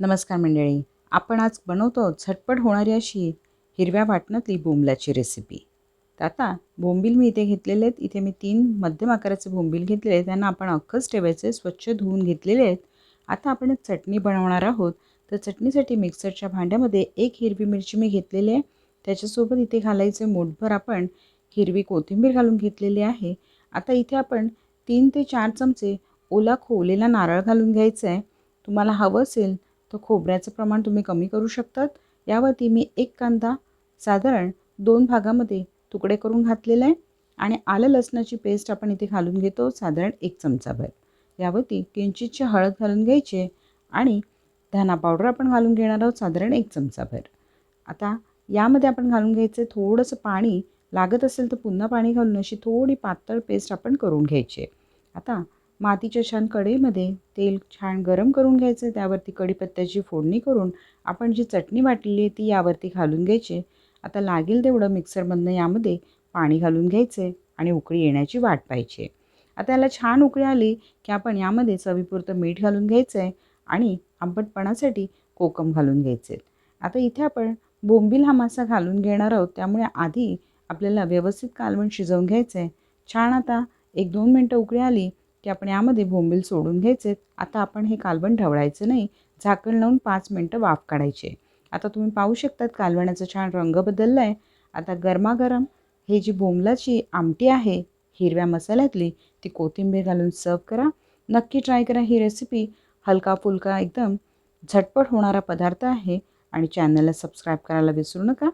नमस्कार मंडळी आपण आज बनवतो झटपट होणारी अशी हिरव्या वाटणातली बोंबलाची रेसिपी तर आता बोंबील मी इथे घेतलेले आहेत. इथे मी तीन मध्यम आकाराचे बोंबील घेतलेले आहेत. त्यांना आपण अख्खच ठेवायचे स्वच्छ धुवून घेतलेले आहेत. आता आपण एक चटणी बनवणार आहोत. तर चटणीसाठी मिक्सरच्या भांड्यामध्ये एक हिरवी मिरची मी घेतलेली आहे. त्याच्यासोबत इथे घालायचे मोठभर आपण हिरवी कोथिंबीर घालून घेतलेली आहे. आता इथे आपण तीन ते चार चमचे ओला खोवलेला नारळ घालून घ्यायचा आहे. तुम्हाला हवं असेल तर खोबऱ्याचं प्रमाण तुम्ही कमी करू शकतात. यावरती मी एक कांदा साधारण दोन भागामध्ये तुकडे करून घातलेला आहे आणि आलं लसणाची पेस्ट आपण इथे घालून घेतो साधारण एक चमचाभर यावरती किंचितची हळद घालून घ्यायची आणि धना पावडर आपण घालून घेणार आहोत साधारण एक चमचाभर आता यामध्ये आपण घालून घ्यायचं थोडंसं पाणी लागत असेल तर पुन्हा पाणी घालून अशी थोडी पातळ पेस्ट आपण करून घ्यायची आता मातीच्या छान कढईमध्ये तेल छान गरम करून घ्यायचं. त्यावरती कढीपत्त्याची फोडणी करून आपण जी चटणी वाटलेली आहे ती यावरती घालून घ्यायची. आता लागेल तेवढं मिक्सरमधनं यामध्ये पाणी घालून घ्यायचे आणि उकळी येण्याची वाट पाहिजे आता याला छान उकळी आली की आपण यामध्ये चवीपुरतं मीठ घालून घ्यायचं आहे आणि आंबटपणासाठी कोकम घालून घ्यायचे. आता इथे आपण बोंबील हा मासा घालून घेणार आहोत. त्यामुळे आधी आपल्याला व्यवस्थित कालवण शिजवून घ्यायचं आहे छान आता एक दोन मिनटं उकळी आली की आपण यामध्ये बोंबील सोडून घ्यायचे. आता आपण हे कालवण ढवळायचं नाही. झाकण लावून पाच मिनटं वाफ काढायचे. आता तुम्ही पाहू शकतात कालवणाचा छान रंग बदलला आहे आता गरमागरम हे जी बोंबलाची आमटी आहे हिरव्या मसाल्यातली ती कोथिंबीर घालून सर्व करा. नक्की ट्राय करा ही रेसिपी. हलका फुलका एकदम झटपट होणारा पदार्थ आहे आणि चॅनलला सबस्क्राईब करायला विसरू नका.